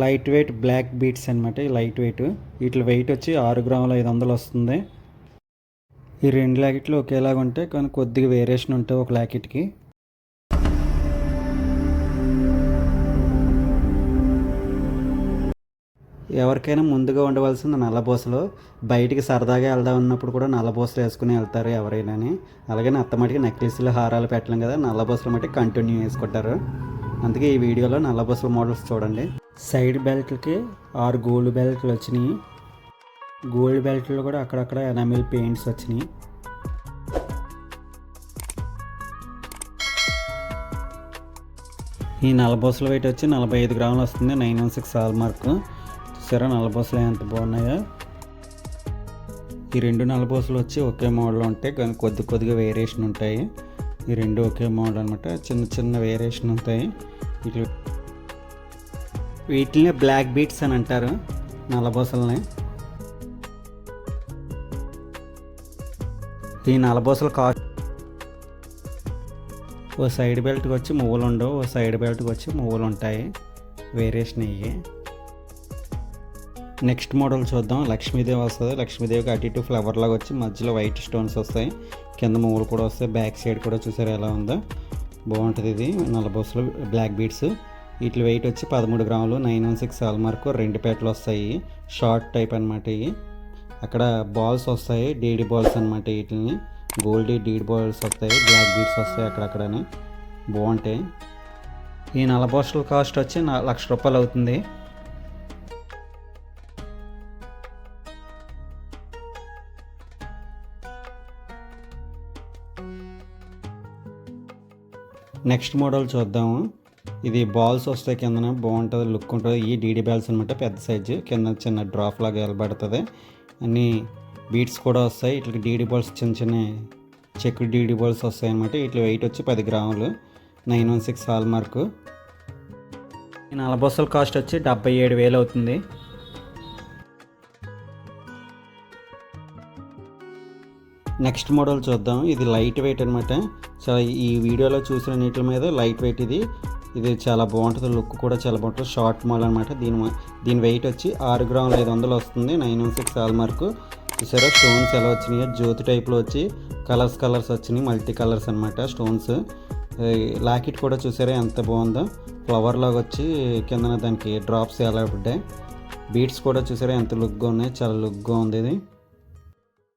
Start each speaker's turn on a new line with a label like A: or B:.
A: Light weight black beads అనమాట ఈ light weight. వీటి వెయిట్ వచ్చి ఆరు గ్రాముల ఐదు వందలు వస్తుంది. ఈ రెండు ల్యాకెట్లు ఒకేలాగా ఉంటాయి కానీ కొద్దిగా వేరియేషన్ ఉంటాయి ఒక ల్యాకెట్కి ఎవరికైనా ముందుగా ఉండవలసింది నల్లబోసలు. బయటికి సరదాగా వెళ్దాం ఉన్నప్పుడు కూడా నల్లబోసలు వేసుకుని వెళ్తారు ఎవరైనాని. అలాగే అత్తమటికి నెక్లెస్లు హారాలు పెట్టలేం కదా నల్లబోసలు మట్టి కంటిన్యూ వేసుకుంటారు. అందుకే ఈ వీడియోలో నల్లబోసల మోడల్స్ చూడండి. సైడ్ బెల్ట్లకి ఆరు గోల్డ్ బెల్ట్లు వచ్చినాయి. గోల్డ్ బెల్ట్లో కూడా అక్కడక్కడ ఎనామిల్ పెయింట్స్ వచ్చినాయి. ఈ నలబోసల వెయిట్ వచ్చి నలభై ఐదు గ్రాములు వస్తుంది. Nine one six hallmark. చూసారా నలబోసలు ఎంత బాగున్నాయో? ఈ రెండు నలబోసలు వచ్చి ఒకే మోడల్ ఉంటాయి. కానీ కొద్ది కొద్దిగా వేరియేషన్ ఉంటాయి. ఈ రెండు ఒకే మోడల్ అనమాట చిన్న చిన్న వేరియేషన్ ఉంటాయి. వీటి వీటిని బ్లాక్ బీట్స్ అని అంటారు నల్లబోసల్ని. ఈ నలబోసల కాస్ట్ ఓ సైడ్ బెల్ట్కి వచ్చి మువ్వులు ఉండవు ఓ సైడ్ బెల్ట్కి వచ్చి మువ్వులు ఉంటాయి వేరియేషన్ ఇవి నెక్స్ట్ మోడల్ చూద్దాం లక్ష్మీదేవి వస్తుంది లక్ష్మీదేవికి అటు ఇటు ఫ్లవర్ లాగా వచ్చి మధ్యలో వైట్ స్టోన్స్ వస్తాయి కింద మువ్వులు కూడా వస్తాయి బ్యాక్ సైడ్ కూడా చూసారు ఎలా ఉందో? బాగుంటుంది ఇది నలబోసలు బ్లాక్ బీడ్స్ వీటి వెయిట్ వచ్చి పదమూడు గ్రాములు నైన్ వన్ సిక్స్ మార్కు రెండు పేటలు వస్తాయి. షార్ట్ టైప్ అనమాట ఇవి. అక్కడ బాల్స్ వస్తాయి డీడీ బాల్స్ అనమాట వీటిని గోల్డీ డీడ్ బాల్స్ వస్తాయి బ్లాక్ బీడ్స్ వస్తాయి అక్కడక్కడని. బాగుంటాయి. ఈ నలబోసల కాస్ట్ వచ్చి నా లక్ష రూపాయలు అవుతుంది. నెక్స్ట్ మోడల్ చూద్దాము. ఇది బాల్స్ వస్తాయి కిందన బాగుంటుంది లుక్ ఉంటుంది. ఈ డీడీ బాల్స్ అనమాట పెద్ద సైజు. కింద చిన్న డ్రాప్ లాగా వెళ్ళబడుతుంది. అన్ని బీట్స్ కూడా వస్తాయి. ఇట్లా డీడీ బాల్స్ చిన్న చిన్న చెక్ డీడీ బాల్స్ వస్తాయి అనమాట ఇట్లా వెయిట్ వచ్చి పది గ్రాములు. Nine one six hallmark. ఈ నలబొసల కాస్ట్ వచ్చి డెబ్బై ఏడు వేలు అవుతుంది. నెక్స్ట్ మోడల్ చూద్దాం. ఇది లైట్ వెయిట్ అనమాట సో ఈ వీడియోలో చూసిన నీటి మీద లైట్ వెయిట్ ఇది. ఇది చాలా బాగుంటుంది. లుక్ కూడా చాలా బాగుంటుంది. షార్ట్ మాల్ అనమాట దీని దీని వెయిట్ వచ్చి ఆరు గ్రాములు ఐదు వందలు వస్తుంది. Nine one six hallmark. చూసారా? స్టోన్స్ ఎలా వచ్చినాయో జ్యోతి టైప్లో వచ్చి కలర్స్ కలర్స్ వచ్చినాయి. మల్టీ కలర్స్ అనమాట స్టోన్స్. లాకెట్ కూడా చూసారా? ఎంత బాగుందో. ఫ్లవర్ లాగా వచ్చి కిందన దానికి డ్రాప్స్ ఎలా పడ్డాయి బీట్స్ కూడా చూసారా? ఎంత లుక్గా ఉన్నాయి. చాలా లుక్గా ఉంది ఇది.